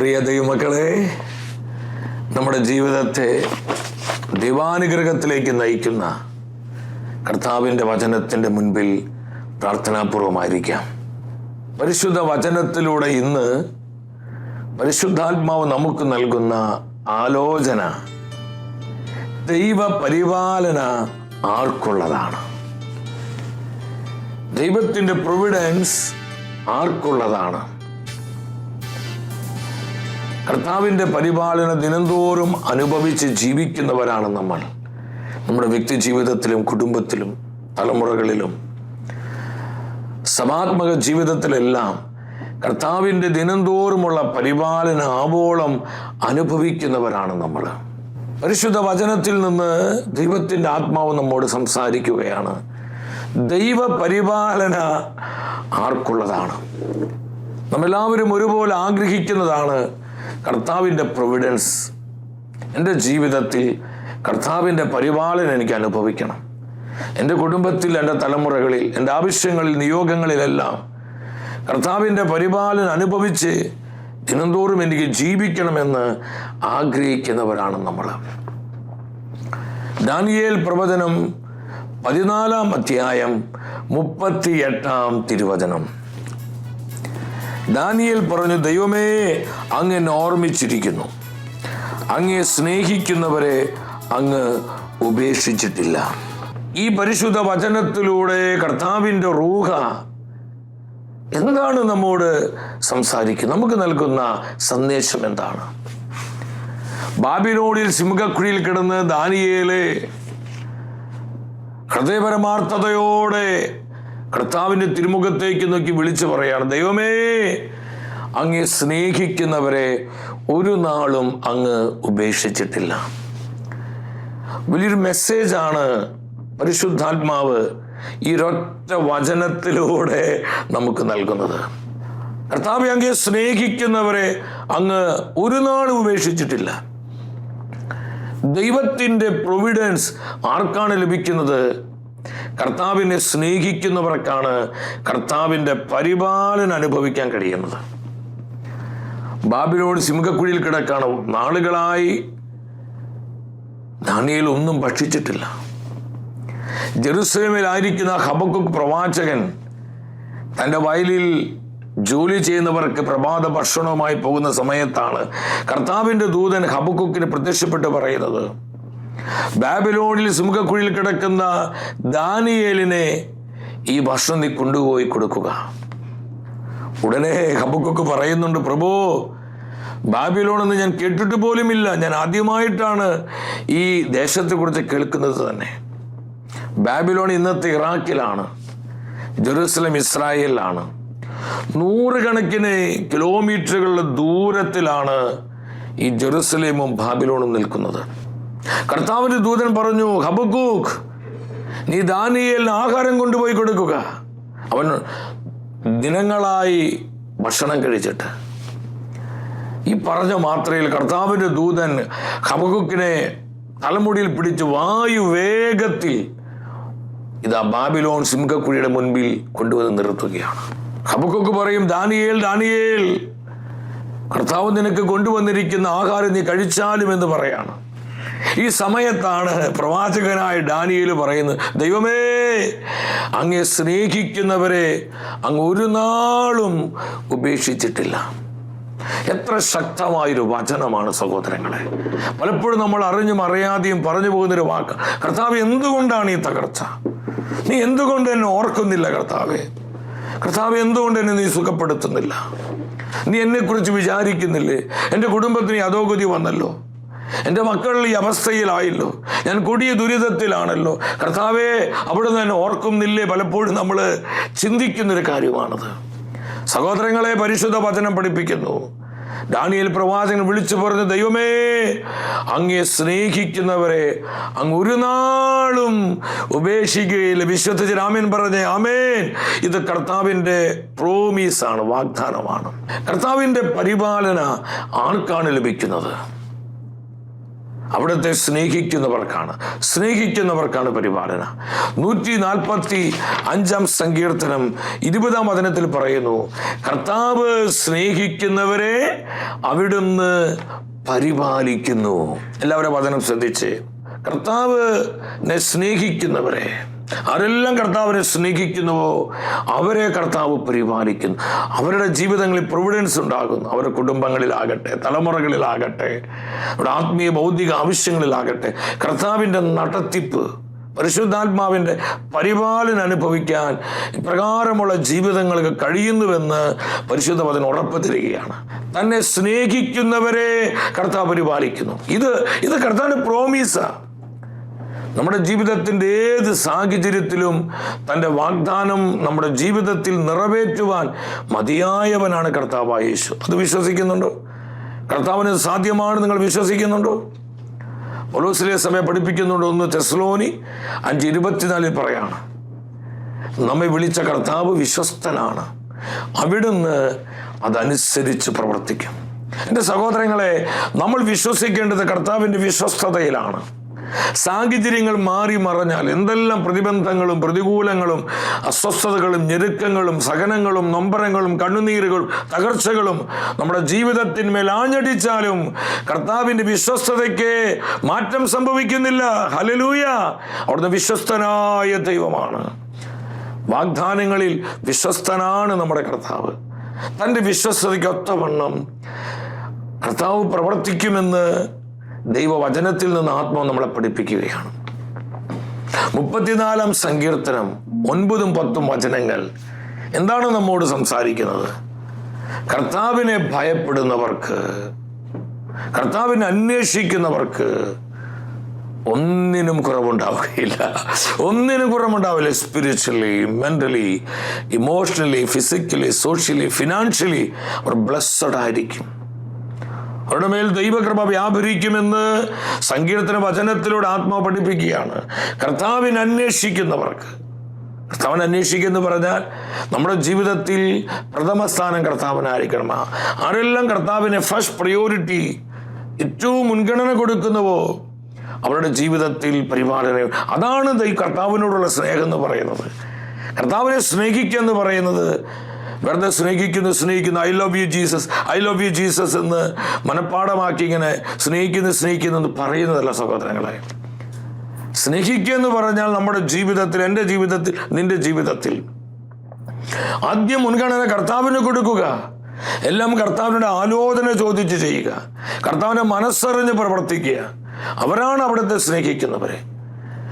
പ്രിയ ദൈവമക്കളെ നമ്മുടെ ജീവിതത്തെ ദിവാനുഗ്രഹത്തിലേക്ക് നയിക്കുന്ന കർത്താവിന്റെ വചനത്തിന്റെ മുൻപിൽ പ്രാർത്ഥനാപൂർവമായിരിക്കാം. പരിശുദ്ധ വചനത്തിലൂടെ ഇന്ന് പരിശുദ്ധാത്മാവ് നമുക്ക് നൽകുന്ന ആലോചന ദൈവ പരിപാലന ആർക്കുള്ളതാണ്. ദൈവത്തിന്റെ പ്രൊവിഡൻസ് ആർക്കുള്ളതാണ്. കർത്താവിന്റെ പരിപാലന ദിനംതോറും അനുഭവിച്ച് ജീവിക്കുന്നവരാണ് നമ്മൾ. നമ്മുടെ വ്യക്തി ജീവിതത്തിലും കുടുംബത്തിലും തലമുറകളിലും സമാത്മക ജീവിതത്തിലെല്ലാം കർത്താവിന്റെ ദിനംതോറുമുള്ള പരിപാലന ആവോളം അനുഭവിക്കുന്നവരാണ് നമ്മൾ. പരിശുദ്ധ വചനത്തിൽ നിന്ന് ദൈവത്തിന്റെ ആത്മാവ് നമ്മോട് സംസാരിക്കുകയാണ്. ദൈവ പരിപാലന ആർക്കുള്ളതാണ്. നമ്മെല്ലാവരും ഒരുപോലെ ആഗ്രഹിക്കുന്നതാണ് കർത്താവിന്റെ പ്രൊവിഡൻസ് എന്റെ ജീവിതത്തിൽ കർത്താവിന്റെ പരിപാലനം എനിക്ക് അനുഭവിക്കണം. എന്റെ കുടുംബത്തിൽ എന്റെ തലമുറകളിൽ എന്റെ ആവശ്യങ്ങളിൽ നിയോഗങ്ങളിലെല്ലാം കർത്താവിന്റെ പരിപാലനം അനുഭവിച്ച് ദിനംതോറും എനിക്ക് ജീവിക്കണമെന്ന് ആഗ്രഹിക്കുന്നവരാണ് നമ്മൾ. ദാനിയേൽ പ്രവചനം പതിനാലാം അധ്യായം മുപ്പത്തി എട്ടാം തിരുവചനം. ദാനിയേൽ പറഞ്ഞു ദൈവമേ അങ്ങ് എന്നെ ഓർമ്മിച്ചിരിക്കുന്നു. അങ്ങേ സ്നേഹിക്കുന്നവരെ അങ്ങ് ഉപേക്ഷിച്ചിട്ടില്ല. ഈ പരിശുദ്ധ വചനത്തിലൂടെ കർത്താവിന്റെ റൂഹ എന്താണ് നമ്മോട് സംസാരിക്കുന്നത് നമുക്ക് നൽകുന്ന സന്ദേശം എന്താണ്? ബാബിനോടിൽ സിംഹക്കുഴിയിൽ കിടന്ന് ദാനിയേലെ ഹൃദയപരമാർത്ഥതയോടെ കർത്താവിന്റെ തിരുമുഖത്തേക്ക് നോക്കി വിളിച്ചു പറയാണ് ദൈവമേ അങ്ങ് സ്നേഹിക്കുന്നവരെ ഒരു നാളും അങ്ങ് ഉപേക്ഷിച്ചിട്ടില്ല. വലിയൊരു മെസ്സേജാണ് പരിശുദ്ധാത്മാവ് ഈ വചനത്തിലൂടെ നമുക്ക് നൽകുന്നത്. കർത്താവ് അങ്ങ് സ്നേഹിക്കുന്നവരെ അങ്ങ് ഒരു നാളും ഉപേക്ഷിച്ചിട്ടില്ല. ദൈവത്തിന്റെ പ്രൊവിഡൻസ് ആർക്കാണ് ലഭിക്കുന്നത്? കർത്താവിനെ സ്നേഹിക്കുന്നവർക്കാണ് കർത്താവിന്റെ പരിപാലനം അനുഭവിക്കാൻ കഴിയുന്നത്. ബാബിലോട് സിംഹക്കുഴിയിൽ കിടക്കാണ്. നാളുകളായി ധാനിയിൽ ഒന്നും ഭക്ഷിച്ചിട്ടില്ല. ജെറുസലേമിലായിരിക്കുന്ന ഹബക്കുക്ക് പ്രവാചകൻ തന്റെ വയലിൽ ജോലി ചെയ്യുന്നവർക്ക് പ്രഭാത ഭക്ഷണവുമായി പോകുന്ന സമയത്താണ് കർത്താവിന്റെ ദൂതൻ ഹബക്കുക്കിന് പ്രത്യക്ഷപ്പെട്ട് പറയുന്നത് ബാബിലോണിൽ സിംഹക്കുഴിയിൽ കിടക്കുന്ന ദാനിയേലിനെ ഈ ഭക്ഷണം നീ കൊണ്ടുപോയി കൊടുക്കുക. ഉടനെ ഹബുക്കൊക്കെ പറയുന്നുണ്ട് പ്രഭോ ബാബിലോൺ എന്ന് ഞാൻ കേട്ടിട്ട് പോലുമില്ല. ഞാൻ ആദ്യമായിട്ടാണ് ഈ ദേശത്തെ കുറിച്ച് കേൾക്കുന്നത് തന്നെ. ബാബിലോൺ ഇന്നത്തെ ഇറാഖിലാണ് ജെറൂസലം ഇസ്രായേലിലാണ്. നൂറുകണക്കിന് കിലോമീറ്ററുകളുടെ ദൂരത്തിലാണ് ഈ ജെറുസലേമും ബാബിലോണും നിൽക്കുന്നത്. കർത്താവിന്റെ ദൂതൻ പറഞ്ഞു ഹബക്കൂക്ക് നീ ദാനിയേലിന് ആഹാരം കൊണ്ടുപോയി കൊടുക്കുക. അവൻ ദിനങ്ങളായി ഭക്ഷണം കഴിച്ചിട്ട്. ഈ പറഞ്ഞ മാത്രയിൽ കർത്താവിന്റെ ദൂതൻ ഹബക്കുക്കിനെ തലമുടിയിൽ പിടിച്ച് വായു വേഗത്തിൽ ഇതാ ബാബിലോൺ സിംഹക്കുഴിയുടെ മുൻപിൽ കൊണ്ടുവന്ന് നിർത്തുകയാണ്. ഹബക്കുക്ക് പറയും ദാനിയേൽ ദാനിയേൽ കർത്താവ് നിനക്ക് കൊണ്ടുവന്നിരിക്കുന്ന ആഹാരം നീ കഴിച്ചാലും എന്ന് പറയാണ്. ഈ സമയത്താണ് പ്രവാചകനായ ഡാനിയൽ പറയുന്നത് ദൈവമേ അങ്ങെ സ്നേഹിക്കുന്നവരെ അങ്ങ് ഒരു നാളും ഉപേക്ഷിച്ചിട്ടില്ല. എത്ര ശക്തമായൊരു വചനമാണ് സഹോദരങ്ങളെ. പലപ്പോഴും നമ്മൾ അറിഞ്ഞും അറിയാതെയും പറഞ്ഞു പോകുന്നൊരു വാക്ക് കർത്താവ് എന്തുകൊണ്ടാണ് ഈ തകർച്ച? നീ എന്തുകൊണ്ട് എന്നെ ഓർക്കുന്നില്ല കർത്താവെ? കർത്താവ് എന്തുകൊണ്ട് എന്നെ നീ സുഖപ്പെടുത്തുന്നില്ല? നീ എന്നെക്കുറിച്ച് വിചാരിക്കുന്നില്ലേ? എന്റെ കുടുംബത്തിന് അധോഗതി വന്നല്ലോ? എന്റെ മക്കൾ ഈ അവസ്ഥയിലായല്ലോ. ഞാൻ കൊടിയ ദുരിതത്തിലാണല്ലോ. കർത്താവെ അവിടെ നിന്ന് ഓർക്കുന്നില്ലേ പലപ്പോഴും നമ്മൾ ചിന്തിക്കുന്നൊരു കാര്യമാണത്. സഹോദരങ്ങളെ പരിശുദ്ധ വചനം പഠിപ്പിക്കുന്നു. ഡാനിയൽ പ്രവാചകൻ വിളിച്ചു പറഞ്ഞു ദൈവമേ അങ്ങേ സ്നേഹിക്കുന്നവരെ അങ്ങ് ഒരു നാളും ഉപേക്ഷിക്കുകയില്ല. വിശ്വസിച്ച് രാമൻ പറഞ്ഞേ ആമേൻ. ഇത് കർത്താവിന്റെ പ്രോമീസാണ് വാഗ്ദാനമാണ്. കർത്താവിന്റെ പരിപാലന ആർക്കാണ് ലഭിക്കുന്നത്? അവിടുത്തെ സ്നേഹിക്കുന്നവർക്കാണ്. സ്നേഹിക്കുന്നവർക്കാണ് പരിപാലന. നൂറ്റി നാൽപ്പത്തി അഞ്ചാം സങ്കീർത്തനം ഇരുപതാം വചനത്തിൽ പറയുന്നു കർത്താവ് സ്നേഹിക്കുന്നവരെ അവിടുന്ന് പരിപാലിക്കുന്നു. എല്ലാവരും വചനം ശ്രദ്ധിച്ച് കർത്താവ് സ്നേഹിക്കുന്നവരെ ആരെല്ലാം കർത്താവിനെ സ്നേഹിക്കുന്നുവോ അവരെ കർത്താവ് പരിപാലിക്കുന്നു. അവരുടെ ജീവിതങ്ങളിൽ പ്രൊവിഡൻസ് ഉണ്ടാകുന്നു. അവരുടെ കുടുംബങ്ങളിലാകട്ടെ തലമുറകളിലാകട്ടെ അവരുടെ ആത്മീയ ഭൗതിക ആവശ്യങ്ങളിലാകട്ടെ കർത്താവിന്റെ നടത്തിപ്പ് പരിശുദ്ധാത്മാവിന്റെ പരിപാലനം അനുഭവിക്കാൻ ഇപ്രകാരമുള്ള ജീവിതങ്ങൾക്ക് കഴിയുന്നുവെന്ന് പരിശുദ്ധ പതിന് ഉറപ്പ് തരികയാണ് തന്നെ സ്നേഹിക്കുന്നവരെ കർത്താവ് പരിപാലിക്കുന്നു. ഇത് ഇത് കർത്താവിന്റെ പ്രോമീസാണ് നമ്മുടെ ജീവിതത്തിന്റെ ഏത് സാഹചര്യത്തിലും തന്റെ വാഗ്ദാനം നമ്മുടെ ജീവിതത്തിൽ നിറവേറ്റുവാൻ മതിയായവനാണ് കർത്താവായ യേശു. അത് വിശ്വസിക്കുന്നുണ്ടോ? കർത്താവിന് സാധ്യമാണ് നിങ്ങൾ വിശ്വസിക്കുന്നുണ്ടോ? പൊലോസിലെ സമയം പഠിപ്പിക്കുന്നുണ്ടോ. ഒന്ന് ചെസ്ലോനി അഞ്ച് ഇരുപത്തിനാലിൽ പറയാണ് നമ്മെ വിളിച്ച കർത്താവ് വിശ്വസ്തനാണ്. അവിടുന്ന് അതനുസരിച്ച് പ്രവർത്തിക്കും. എന്റെ സഹോദരങ്ങളെ നമ്മൾ വിശ്വസിക്കേണ്ടത് കർത്താവിന്റെ വിശ്വസ്തതയിലാണ്. സാഹചര്യങ്ങൾ മാറി മറഞ്ഞാൽ എന്തെല്ലാം പ്രതിബന്ധങ്ങളും പ്രതികൂലങ്ങളും അസ്വസ്ഥതകളും ഞെരുക്കങ്ങളും സഹനങ്ങളും നൊമ്പരങ്ങളും കണ്ണുനീരുകളും തകർച്ചകളും നമ്മുടെ ജീവിതത്തിന്മേൽ ആഞ്ഞടിച്ചാലും കർത്താവിന്റെ വിശ്വസ്തതയ്ക്ക് മാറ്റം സംഭവിക്കുന്നില്ല. ഹലലൂയ അവിടുന്ന് വിശ്വസ്തനായ ദൈവമാണ്. വാഗ്ദാനങ്ങളിൽ വിശ്വസ്തനാണ് നമ്മുടെ കർത്താവ്. തന്റെ വിശ്വസ്തതയ്ക്ക് ഒത്തവണ്ണം കർത്താവ് പ്രവർത്തിക്കുമെന്ന് ദൈവവചനത്തിൽ നിന്ന് ആത്മാവ് നമ്മളെ പഠിപ്പിക്കുകയാണ്. മുപ്പത്തിനാലാം സങ്കീർത്തനം ഒൻപതും പത്തും വചനങ്ങൾ. എന്താണ് നമ്മോട് സംസാരിക്കുന്നത്? കർത്താവിനെ ഭയപ്പെടുന്നവർക്ക് കർത്താവിനെ അന്വേഷിക്കുന്നവർക്ക് ഒന്നിനും കുറവുണ്ടാവുകയില്ല. ഒന്നിനും കുറവുണ്ടാവില്ല spiritually mentally emotionally physically socially financially അവർ ബ്ലസ്സഡ് ആയിരിക്കും. അവരുടെ മേൽ ദൈവകൃപ വ്യാപരിക്കുമെന്ന് സങ്കീർത്തന വചനത്തിലൂടെ ആത്മാവ് പഠിപ്പിക്കുകയാണ്. കർത്താവിന് അന്വേഷിക്കുന്നവർക്ക് കർത്താവിനെ അന്വേഷിക്കുന്നു പറഞ്ഞാൽ നമ്മുടെ ജീവിതത്തിൽ പ്രഥമ സ്ഥാനം കർത്താവിനായിരിക്കണം ആരെല്ലാം കർത്താവിനെ ഫസ്റ്റ് പ്രയോറിറ്റി ഏറ്റവും മുൻഗണന കൊടുക്കുന്നുവോ അവരുടെ ജീവിതത്തിൽ പരിപാലന. അതാണ് കർത്താവിനോടുള്ള സ്നേഹം എന്ന് പറയുന്നത്. കർത്താവിനെ സ്നേഹിക്കുക എന്ന് പറയുന്നത് വെറുതെ സ്നേഹിക്കുന്നു സ്നേഹിക്കുന്നു. I love you Jesus I love you Jesus എന്ന് മനഃപ്പാടമാക്കി ഇങ്ങനെ സ്നേഹിക്കുന്നു സ്നേഹിക്കുന്നു എന്ന് പറയുന്നതല്ല സഹോദരങ്ങളെ. സ്നേഹിക്കുക എന്ന് പറഞ്ഞാൽ നമ്മുടെ ജീവിതത്തിൽ എന്റെ ജീവിതത്തിൽ നിന്റെ ജീവിതത്തിൽ. ആദ്യം മുൻഗണന കർത്താവിന് കൊടുക്കുക. എല്ലാം കർത്താവിന്റെ ആലോചന ചോദിച്ച് ചെയ്യുക. കർത്താവിനെ മനസ്സറിഞ്ഞ് പ്രവർത്തിക്കുക. അവരാണ് അവിടുത്തെ സ്നേഹിക്കുന്നവരെ.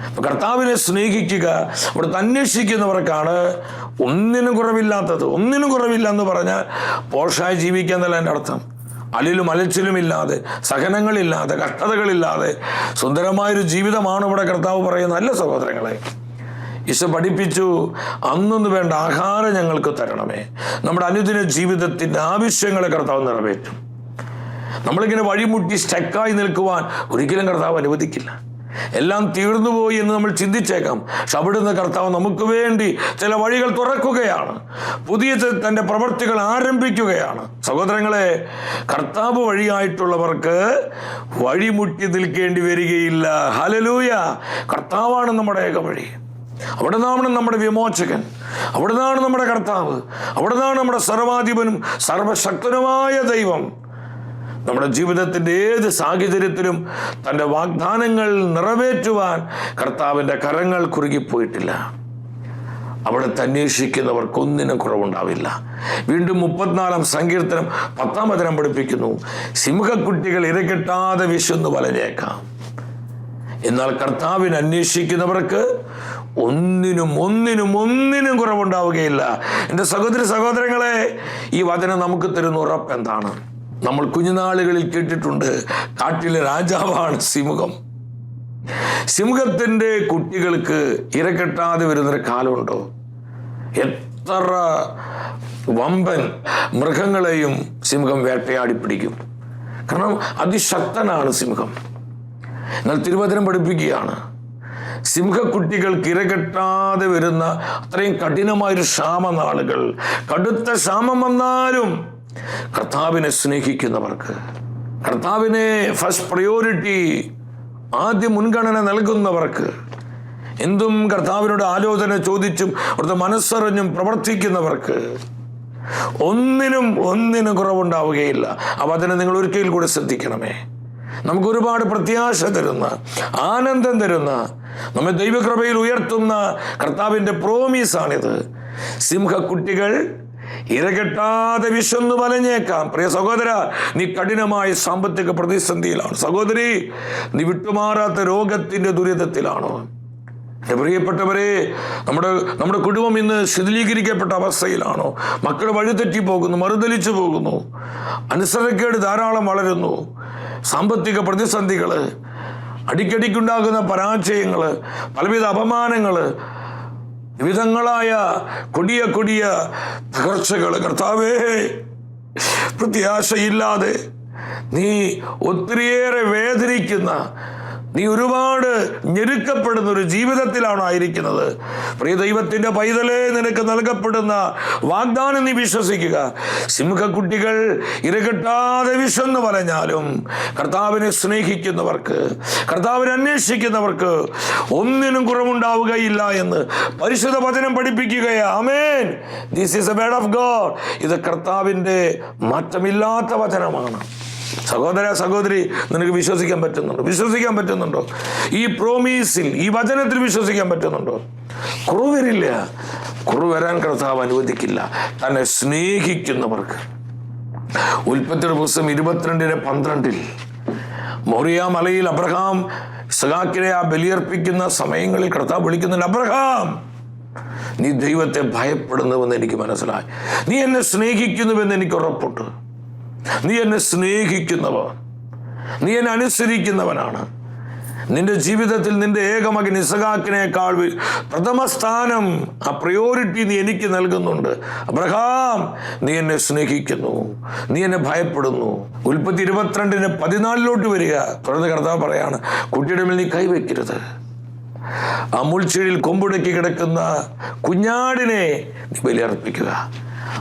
അപ്പൊ കർത്താവിനെ സ്നേഹിക്കുക അവിടുത്തെ അന്വേഷിക്കുന്നവർക്കാണ് ഒന്നിനും കുറവില്ലാത്തത്. ഒന്നിനും കുറവില്ല എന്ന് പറഞ്ഞാൽ പോഷായി ജീവിക്കുക എന്നല്ല എന്റെ അർത്ഥം. അലിലും അലച്ചിലും ഇല്ലാതെ സഹനങ്ങളില്ലാതെ കഷ്ടതകളില്ലാതെ സുന്ദരമായൊരു ജീവിതമാണ് ഇവിടെ കർത്താവ് പറയുന്നത്. അല്ല സഹോദരങ്ങളെ ഈശോ പഠിപ്പിച്ചു അന്നൊന്ന് വേണ്ട ആഹാരം ഞങ്ങൾക്ക് തരണമേ. നമ്മുടെ അനുദിന ജീവിതത്തിന്റെ ആവശ്യങ്ങളെ കർത്താവ് നിറവേറ്റും. നമ്മളിങ്ങനെ വഴിമുട്ടി സ്റ്റക്കായി നിൽക്കുവാൻ ഒരിക്കലും കർത്താവ് അനുവദിക്കില്ല. എല്ലാം തീർന്നു പോയി എന്ന് നമ്മൾ ചിന്തിച്ചേക്കാം. പക്ഷെ അവിടുന്ന് കർത്താവ് നമുക്ക് വേണ്ടി ചില വഴികൾ തുറക്കുകയാണ്. പുതിയ തന്റെ പ്രവർത്തികൾ ആരംഭിക്കുകയാണ്. സഹോദരങ്ങളെ കർത്താവ് വഴിയായിട്ടുള്ളവർക്ക് വഴിമുട്ടി നിൽക്കേണ്ടി വരികയില്ല. ഹലലൂയ കർത്താവാണ് നമ്മുടെ ഏക വഴി അവിടെ നിന്നാണ് നമ്മുടെ വിമോചകൻ. അവിടെ നിന്നാണ് നമ്മുടെ കർത്താവ്. അവിടെ നിന്നാണ് നമ്മുടെ സർവാധിപനും സർവശക്തനുമായ ദൈവം. നമ്മുടെ ജീവിതത്തിന്റെ ഏത് സാഹചര്യത്തിലും തന്റെ വാഗ്ദാനങ്ങൾ നിറവേറ്റുവാൻ കർത്താവിന്റെ കരങ്ങൾ കുറുകിപ്പോയിട്ടില്ല അവിടെ അന്വേഷിക്കുന്നവർക്കൊന്നിനും കുറവുണ്ടാവില്ല. വീണ്ടും മുപ്പത്തിനാലാം സങ്കീർത്തനം പത്താം വചനം പഠിപ്പിക്കുന്നു. സിംഹക്കുട്ടികൾ ഇരകെട്ടാതെ വിശന്നു വലഞ്ഞേക്കാം എന്നാൽ കർത്താവിനെ അന്വേഷിക്കുന്നവർക്ക് ഒന്നിനും ഒന്നിനും ഒന്നിനും കുറവുണ്ടാവുകയില്ല. എന്റെ സഹോദര സഹോദരങ്ങളെ ഈ വചനം നമുക്ക് തരുന്ന ഉറപ്പ് എന്താണ്? നമ്മൾ കുഞ്ഞുനാളുകളിൽ കേട്ടിട്ടുണ്ട് കാട്ടിലെ രാജാവാണ് സിമുഖം. സിംഹത്തിന്റെ കുട്ടികൾക്ക് ഇര കെട്ടാതെ വരുന്നൊരു കാലമുണ്ടോ? എത്ര വമ്പൻ മൃഗങ്ങളെയും സിംഹം വേട്ടയാടി പിടിക്കും. കാരണം അതിശക്തനാണ് സിംഹം എന്നാൽ തിരുവചനം പഠിപ്പിക്കുകയാണ്. സിംഹക്കുട്ടികൾക്ക് ഇരകെട്ടാതെ വരുന്ന അത്രയും കഠിനമായൊരു ക്ഷാമനാളുകൾ. കടുത്ത ക്ഷാമം വന്നാലും കർത്താവിനെ സ്നേഹിക്കുന്നവർക്ക് കർത്താവിനെ ഫസ്റ്റ് പ്രയോറിറ്റി ആദ്യം മുൻഗണന നൽകുന്നവർക്ക് എന്തും കർത്താവിനോട് ആലോചന ചോദിച്ചും അവിടുത്തെ മനസ്സറിഞ്ഞും പ്രവർത്തിക്കുന്നവർക്ക് ഒന്നിനും ഒന്നിനും കുറവുണ്ടാവുകയില്ല. അപ്പം അതിനെ നിങ്ങൾ ഒരിക്കൽ കൂടെ ശ്രദ്ധിക്കണമേ. നമുക്ക് ഒരുപാട് പ്രത്യാശ തരുന്ന ആനന്ദം തരുന്ന നമ്മെ ദൈവകൃപയിൽ ഉയർത്തുന്ന കർത്താവിന്റെ പ്രോമീസാണിത് സിംഹക്കുട്ടികൾ ഇരകെട്ടാതെ വിശന്നു വലഞ്ഞേക്കാം. പ്രിയ സഹോദര നീ കഠിനമായ സാമ്പത്തിക പ്രതിസന്ധിയിലാണ്. സഹോദരി നീ വിട്ടുമാറാത്ത രോഗത്തിന്റെ ദുരിതത്തിലാണോ. എന്റെ പ്രിയപ്പെട്ടവരെ നമ്മുടെ നമ്മുടെ കുടുംബം ഇന്ന് ശിഥിലീകരിക്കപ്പെട്ട അവസ്ഥയിലാണോ. മക്കൾ വഴിതെറ്റി പോകുന്നു മറുതലിച്ചു പോകുന്നു. അനുസരണക്കേട് ധാരാളം വളരുന്നു. സാമ്പത്തിക പ്രതിസന്ധികൾ അടിക്കടിക്കുണ്ടാകുന്ന പരാജയങ്ങൾ പലവിധ അപമാനങ്ങൾ വിവിധങ്ങളായ കൊടിയ കൊടിയ തകർച്ചകൾ കർത്താവേ പ്രത്യാശയില്ലാതെ നീ ഒത്തിരിയേറെ വേദനിക്കുന്ന നീ ഒരുപാട് ഞെരുക്കപ്പെടുന്ന ഒരു ജീവിതത്തിലാണ് ആയിരിക്കുന്നത്. പ്രിയ ദൈവത്തിന്റെ പൈതലേ നിനക്ക് നൽകപ്പെടുന്ന വാഗ്ദാനം നീ വിശ്വസിക്കുക. സിംഹക്കുട്ടികൾ ഇരകെട്ടാതെ വിശന്ന് പറഞ്ഞാലും കർത്താവിനെ സ്നേഹിക്കുന്നവർക്ക് കർത്താവിനെ അന്വേഷിക്കുന്നവർക്ക് ഒന്നിനും കുറവുണ്ടാവുകയില്ല എന്ന് പരിശുദ്ധ വചനം പഠിപ്പിക്കുകയാ amen this is a word of God ഇത് കർത്താവിന്റെ മാറ്റമില്ലാത്ത വചനമാണ്. സഹോദര സഹോദരി നിനക്ക് വിശ്വസിക്കാൻ പറ്റുന്നുണ്ടോ? വിശ്വസിക്കാൻ പറ്റുന്നുണ്ടോ? ഈ പ്രോമീസിൽ ഈ വചനത്തിൽ വിശ്വസിക്കാൻ പറ്റുന്നുണ്ടോ? കുറവ് വരില്ല. വരാൻ കർത്താവ് അനുവദിക്കില്ല. തന്നെ സ്നേഹിക്കുന്നവർക്ക്. ഉൽപ്പത്തിയുടെ പുസ്തകം ഇരുപത്തിരണ്ടിന് പന്ത്രണ്ടിൽ മോറിയ മലയിൽ അബ്രഹാം സഖാക്കിനെ ആ ബലിയർപ്പിക്കുന്ന സമയങ്ങളിൽ കർത്താവ് വിളിക്കുന്നുണ്ട് അബ്രഹാം നീ ദൈവത്തെ ഭയപ്പെടുന്നുവെന്ന് എനിക്ക് മനസ്സിലായി. നീ എന്നെ സ്നേഹിക്കുന്നുവെന്ന് എനിക്ക് ഉറപ്പുണ്ട്. നീ എന്നെ സ്നേഹിക്കുന്നവ നീ എന്നെ അനുസരിക്കുന്നവനാണ്. നിന്റെ ജീവിതത്തിൽ നിന്റെ ഏകമകൻ ഇസഹാക്കിനേക്കാൾ പ്രഥമ സ്ഥാനം ആ പ്രയോറിറ്റി നീ എനിക്ക് നൽകുന്നുണ്ട്. അബ്രഹാം നീ എന്നെ സ്നേഹിക്കുന്നു. നീ എന്നെ ഭയപ്പെടുന്നു. ഉൽപ്പത്തി ഇരുപത്തിരണ്ടിന് പതിനാലിലോട്ട് വരിക. തുടർന്ന് കർത്താവ് പറയാണ് കുട്ടിയുടെ മേൽ നീ കൈവയ്ക്കരുത്. ആ മുൾച്ചെടിയിൽ കൊമ്പുടക്കി കിടക്കുന്ന കുഞ്ഞാടിനെ നീ ബലിയർപ്പിക്കുക.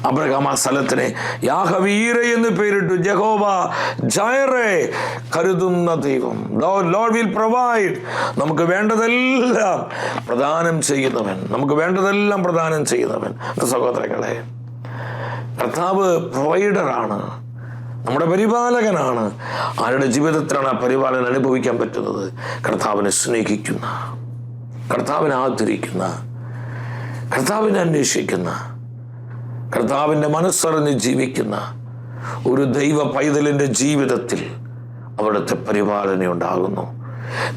അബ്രഹാം ആ സ്ഥലത്തിന് യാഹവീര എന്ന് പേരിട്ടു. ജഹോബ ജയറെ കരുതുന്ന ദൈവം. Lord will provide. നമുക്ക് വേണ്ടതെല്ലാം പ്രദാനം ചെയ്യുന്നവൻ. നമുക്ക് വേണ്ടതെല്ലാം പ്രദാനം ചെയ്യുന്നവൻ. സഹോദരങ്ങളെ കർത്താവ് പ്രൊവൈഡറാണ്. നമ്മുടെ പരിപാലകനാണ്. ആരുടെ ജീവിതത്തിലാണ് ആ പരിപാലനം അനുഭവിക്കാൻ പറ്റുന്നത്? കർത്താവിനെ സ്നേഹിക്കുന്ന കർത്താവിനെ ആദരിക്കുന്ന കർത്താവിനെ അന്വേഷിക്കുന്ന കർത്താവിന്റെ മനസ്സറിഞ്ഞ് ജീവിക്കുന്ന ഒരു ദൈവ പൈതലിന്റെ ജീവിതത്തിൽ അവിടുത്തെ പരിപാലന ഉണ്ടാകുന്നു.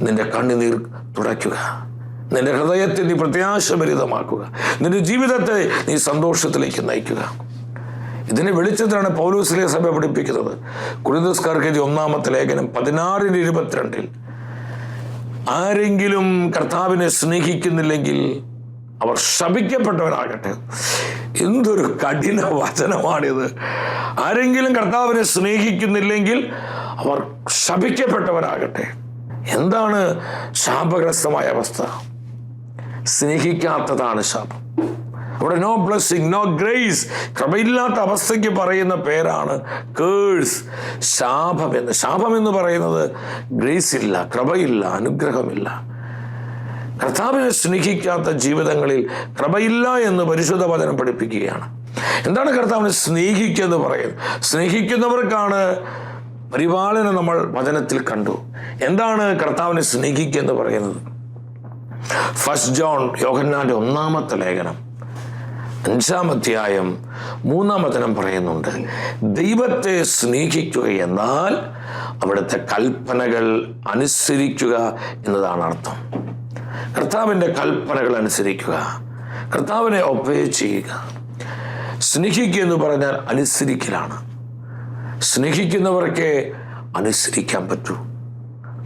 നിന്റെ കണ്ണുനീർ തുടയ്ക്കുക നിന്റെ ഹൃദയത്തെ നീ പ്രത്യാശഭരിതമാക്കുക. നിന്റെ ജീവിതത്തെ നീ സന്തോഷത്തിലേക്ക് നയിക്കുക. ഇതിനെ വെളിച്ചത്തിലാണ് പൗലൂസിലെ സഭ പഠിപ്പിക്കുന്നത്. കുരുതസ്കാർക്ക് ഒന്നാമത്തെ ലേഖനം പതിനാറിന് ഇരുപത്തിരണ്ടിൽ ആരെങ്കിലും കർത്താവിനെ സ്നേഹിക്കുന്നില്ലെങ്കിൽ അവർ ശപിക്കപ്പെട്ടവരാകട്ടെ. എന്തൊരു കഠിന വചനമാണിത് ആരെങ്കിലും കർത്താവിനെ സ്നേഹിക്കുന്നില്ലെങ്കിൽ അവർ ശപിക്കപ്പെട്ടവരാകട്ടെ. എന്താണ് ശാപഗ്രസ്തമായ അവസ്ഥ? സ്നേഹിക്കാത്തതാണ് ശാപം. അവിടെ നോ ബ്ലസ്സിങ് നോ ഗ്രേസ് കൃപയില്ലാത്ത അവസ്ഥയ്ക്ക് പറയുന്ന പേരാണ് കേഴ്സ് ശാപം എന്ന് ശാപം എന്ന് പറയുന്നത് ഗ്രേസ് ഇല്ല കൃപയില്ല അനുഗ്രഹമില്ല. കർത്താവിനെ സ്നേഹിക്കാത്ത ജീവിതങ്ങളിൽ കൃപയില്ല എന്ന് പരിശുദ്ധ വചനം പഠിപ്പിക്കുകയാണ്. എന്താണ് കർത്താവിനെ സ്നേഹിക്കുക എന്ന് പറയുന്നത്? സ്നേഹിക്കുന്നവർക്കാണ് പരിപാലനം നമ്മൾ വചനത്തിൽ കണ്ടു. എന്താണ് കർത്താവിനെ സ്നേഹിക്കുക എന്ന് പറയുന്നത്? ഫസ്റ്റ് ജോൺ യോഹന്നാന്റെ ഒന്നാമത്തെ ലേഖനം അഞ്ചാം അധ്യായം മൂന്നാം വചനം പറയുന്നുണ്ട് ദൈവത്തെ സ്നേഹിക്കുക എന്നാൽ അവിടുത്തെ കൽപ്പനകൾ അനുസരിക്കുക എന്നതാണ് അർത്ഥം. കർത്താവിന്റെ കൽപ്പനകൾ അനുസരിക്കുക. കർത്താവിനെ ഒപ്പേ ചെയ്യുക. സ്നേഹിക്കുക എന്ന് പറഞ്ഞാൽ അനുസരിക്കലാണ്. സ്നേഹിക്കുന്നവർക്ക് അനുസരിക്കാൻ പറ്റൂ.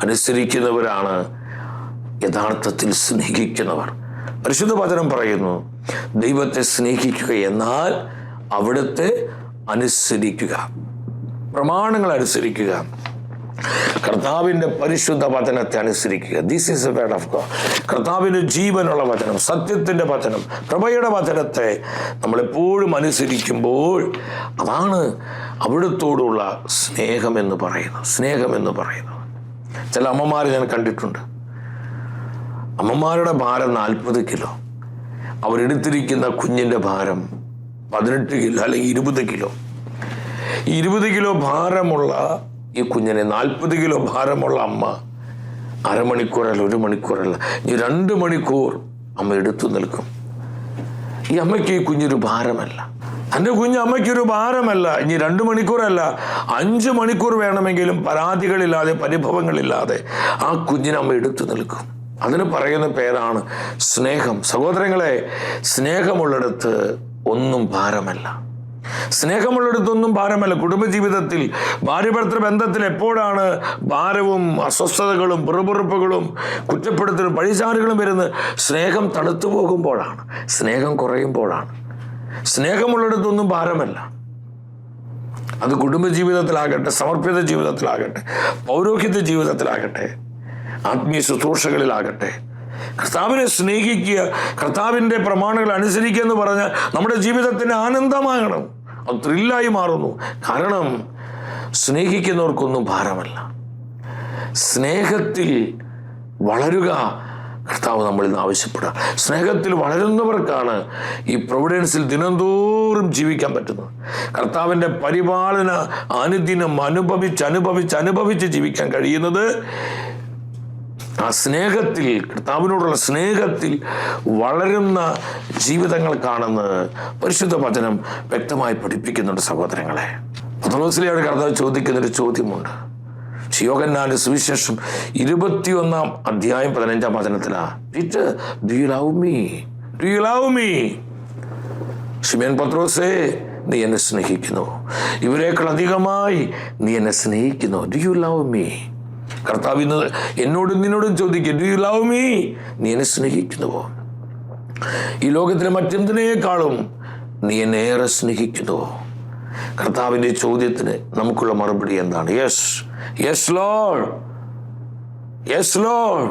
അനുസരിക്കുന്നവരാണ് യഥാർത്ഥത്തിൽ സ്നേഹിക്കുന്നവർ. പരിശുദ്ധ വചനം പറയുന്നു ദൈവത്തെ സ്നേഹിക്കുക എന്നാൽ അവിടുത്തെ അനുസരിക്കുക. പ്രമാണങ്ങൾ അനുസരിക്കുക. കർത്താവിന്റെ പരിശുദ്ധ വചനത്തെ അനുസരിക്കുക. This is a word of God കർത്താവിന്റെ ജീവനുള്ള വചനം സത്യത്തിന്റെ വചനം കൃപയുടെ വചനത്തെ നമ്മളെപ്പോഴും അനുസരിക്കുമ്പോൾ അതാണ് അവിടുത്തോടുള്ള സ്നേഹമെന്ന് പറയുന്നത് സ്നേഹമെന്ന് പറയുന്നത് ചില അമ്മമാർ ഞാൻ കണ്ടിട്ടുണ്ട്. അമ്മമാരുടെ ഭാരം നാൽപ്പത് കിലോ. അവരെടുത്തിരിക്കുന്ന കുഞ്ഞിന്റെ ഭാരം പതിനെട്ട് കിലോ അല്ലെങ്കിൽ ഇരുപത് കിലോ. ഇരുപത് കിലോ ഭാരമുള്ള ഈ കുഞ്ഞിനെ നാൽപ്പത് കിലോ ഭാരമുള്ള അമ്മ. അരമണിക്കൂറല്ല ഒരു മണിക്കൂറല്ല. ഈ രണ്ട് മണിക്കൂർ അമ്മ എടുത്തു നിൽക്കും. ഈ അമ്മയ്ക്ക് ഈ കുഞ്ഞൊരു ഭാരമല്ല. തന്റെ കുഞ്ഞ് അമ്മയ്ക്കൊരു ഭാരമല്ല. ഇനി രണ്ട് മണിക്കൂറല്ല. അഞ്ച് മണിക്കൂർ വേണമെങ്കിലും പരാതികളില്ലാതെ പരിഭവങ്ങളില്ലാതെ ആ കുഞ്ഞിനെ അമ്മ എടുത്തു നിൽക്കും. അതിന് പറയുന്ന പേരാണ് സ്നേഹം. സഹോദരങ്ങളെ സ്നേഹമുള്ളിടത്ത് ഒന്നും ഭാരമല്ല. സ്നേഹമുള്ളിടത്തൊന്നും ഭാരമല്ല. കുടുംബജീവിതത്തിൽ ഭാര്യഭർത്തൃ ബന്ധത്തിൽ എപ്പോഴാണ് ഭാരവും അസ്വസ്ഥതകളും പിറുപിറുപ്പുകളും കുറ്റപ്പെടുത്തലും പഴിചാറുകളും വരുന്നത്? സ്നേഹം തണുത്തു പോകുമ്പോഴാണ്. സ്നേഹം കുറയുമ്പോഴാണ്. സ്നേഹമുള്ളിടത്തൊന്നും ഭാരമല്ല. അത് കുടുംബജീവിതത്തിലാകട്ടെ സമർപ്പിത ജീവിതത്തിലാകട്ടെ പൗരോഹിത്യ ജീവിതത്തിലാകട്ടെ ആത്മീയ ശുശ്രൂഷകളിലാകട്ടെ കർത്താവിനെ സ്നേഹിക്കുക കർത്താവിന്റെ പ്രമാണങ്ങൾ അനുസരിക്കുക എന്ന് പറഞ്ഞാൽ നമ്മുടെ ജീവിതത്തിന് ആനന്ദമാകണം. അത് ത്രില്ലായി മാറുന്നു. കാരണം സ്നേഹിക്കുന്നവർക്കൊന്നും ഭാരമല്ല. സ്നേഹത്തിൽ വളരുക കർത്താവ് നമ്മളിൽ നിന്ന് ആവശ്യപ്പെടുക. സ്നേഹത്തിൽ വളരുന്നവർക്കാണ് ഈ പ്രൊവിഡൻസിൽ ദിനംതോറും ജീവിക്കാൻ പറ്റുന്നത്. കർത്താവിന്റെ പരിപാലന അനുദിനം അനുഭവിച്ച് അനുഭവിച്ച് അനുഭവിച്ച് ജീവിക്കാൻ കഴിയുന്നത് ആ സ്നേഹത്തിൽ കർത്താവിനോടുള്ള സ്നേഹത്തിൽ വളരുന്ന ജീവിതങ്ങൾ കാണുന്ന പരിശുദ്ധ വചനം വ്യക്തമായി പഠിപ്പിക്കുന്നുണ്ട് സഹോദരങ്ങളെ. പത്രോസിലെയാണ് കർത്താവ് ചോദിക്കുന്നൊരു ചോദ്യമുണ്ട്. ശിയോഗന്നാൽ സുവിശേഷം ഇരുപത്തിയൊന്നാം അധ്യായം പതിനഞ്ചാം വചനത്തിലാ it love me love me പത്രോസേ നീ എന്നെ സ്നേഹിക്കുന്നു. ഇവരെക്കാൾ അധികമായി നീ എന്നെ സ്നേഹിക്കുന്നു. ഡു യു ലവ് മീ കർത്താവ് ഇന്ന് എന്നോടും നിന്നോടും ചോദിക്കും ഡു യു ലവ് മീ നീ എന്നെ സ്നേഹിക്കുന്നുവോ? ഈ ലോകത്തിലെ മറ്റെന്തിനേക്കാളും നീ എന്നെ ഏറെ സ്നേഹിക്കുന്നുവോ? കർത്താവിന്റെ ചോദ്യത്തിന് നമുക്കുള്ള മറുപടി എന്താണ്? Yes yes Lord yes Lord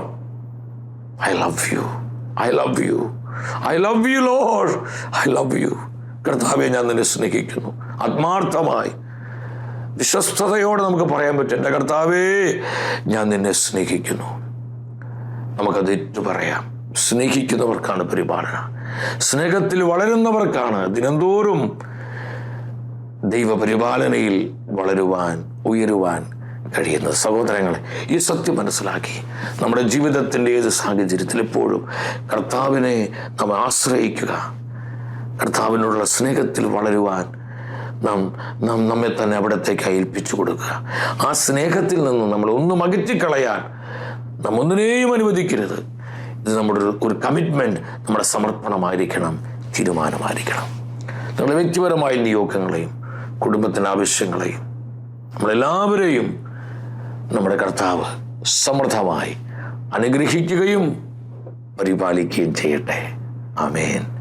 I love you I love you I love you Lord I love you കർത്താവെ ഞാൻ നിന്നെ സ്നേഹിക്കുന്നു. ആത്മാർത്ഥമായി വിശ്വസ്തയോടെ നമുക്ക് പറയാൻ പറ്റും. എന്റെ കർത്താവേ ഞാൻ നിന്നെ സ്നേഹിക്കുന്നു. നമുക്കത് ഏറ്റു പറയാം. സ്നേഹിക്കുന്നവർക്കാണ് പരിപാലന. സ്നേഹത്തിൽ വളരുന്നവർക്കാണ് ദിനംതോറും ദൈവപരിപാലനയിൽ വളരുവാൻ ഉയരുവാൻ കഴിയുന്നത്. സഹോദരങ്ങളെ ഈ സത്യം മനസ്സിലാക്കി. നമ്മുടെ ജീവിതത്തിന്റെ ഏത് സാഹചര്യത്തിൽ എപ്പോഴും കർത്താവിനെ നാം ആശ്രയിക്കുക. കർത്താവിനോടുള്ള സ്നേഹത്തിൽ വളരുവാൻ നാം നാം നമ്മെ തന്നെ അവിടത്തേക്ക് ഏൽപ്പിച്ചു കൊടുക്കുക. ആ സ്നേഹത്തിൽ നിന്ന് നമ്മൾ ഒന്നും അകറ്റിക്കളയാൻ നാം ഒന്നിനെയും അനുവദിക്കരുത്. ഇത് നമ്മുടെ ഒരു- കമ്മിറ്റ്മെന്റ് നമ്മുടെ സമർപ്പണമായിരിക്കണം തീരുമാനമായിരിക്കണം. നമ്മുടെ വ്യക്തിപരമായ നിയോഗങ്ങളെയും കുടുംബത്തിന്റെ ആവശ്യങ്ങളെയും നമ്മളെല്ലാവരെയും നമ്മുടെ കർത്താവ് സമൃദ്ധമായി അനുഗ്രഹിക്കുകയും പരിപാലിക്കുകയും ചെയ്യട്ടെ. ആമേൻ.